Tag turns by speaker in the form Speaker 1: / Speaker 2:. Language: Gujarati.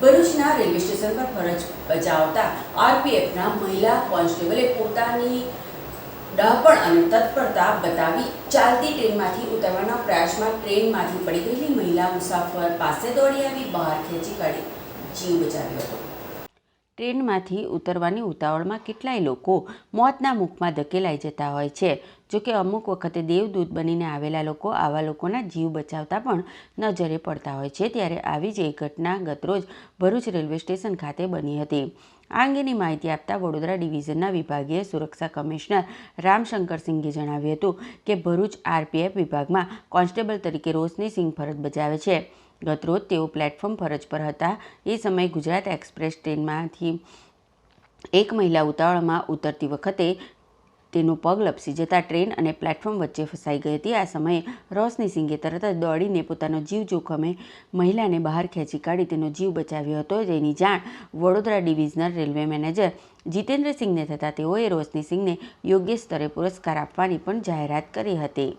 Speaker 1: ભરૂચના રેલવે સ્ટેશન પર ફરજ બજાવતા આરપીએફના મહિલા કોન્સ્ટેબલે પોતાની ડહપણ અને તત્પરતા બતાવી ચાલતી ટ્રેનમાંથી ઉતરવાના પ્રયાસમાં ટ્રેનમાંથી પડી ગયેલી મહિલા મુસાફર પાસે દોડી આવી બહાર ખેંચી કાઢી જીવ બચાવ્યો હતો. ટ્રેનમાંથી ઉતરવાની ઉતાવળમાં કેટલાય લોકો મોતના મુખમાં ધકેલાઈ જતા હોય છે. જોકે અમુક વખતે દેવદૂત બનીને આવેલા લોકો આવા લોકોના જીવ બચાવતા પણ નજરે પડતા હોય છે. ત્યારે આવી જ એક ઘટના ગતરોજ ભરૂચ રેલવે સ્ટેશન ખાતે બની હતી. આ અંગેની માહિતી આપતા વડોદરા ડિવિઝનના વિભાગીય સુરક્ષા કમિશનર રામશંકરસિંઘે જણાવ્યું હતું કે ભરૂચ આરપીએફ વિભાગમાં કોન્સ્ટેબલ તરીકે રોશની સિંઘ ફરજ બજાવે છે. ગતરોજ તેઓ પ્લેટફોર્મ ફરજ પર હતા. એ સમયે ગુજરાત એક્સપ્રેસ ટ્રેનમાંથી એક મહિલા ઉતાવળમાં ઉતરતી વખતે તેનું પગ લપસી જતાં ટ્રેન અને પ્લેટફોર્મ વચ્ચે ફસાઈ ગઈ હતી. આ સમયે રોશની સિંઘે તરત જ દોડીને પોતાનો જીવ જોખમે મહિલાને બહાર ખેંચી કાઢી તેનો જીવ બચાવ્યો હતો. જેની જાણ Vadodara divisional railway manager Jitendra સિંઘને થતાં તેઓએ રોશની સિંઘને યોગ્ય સ્તરે પુરસ્કાર આપવાની પણ જાહેરાત કરી હતી.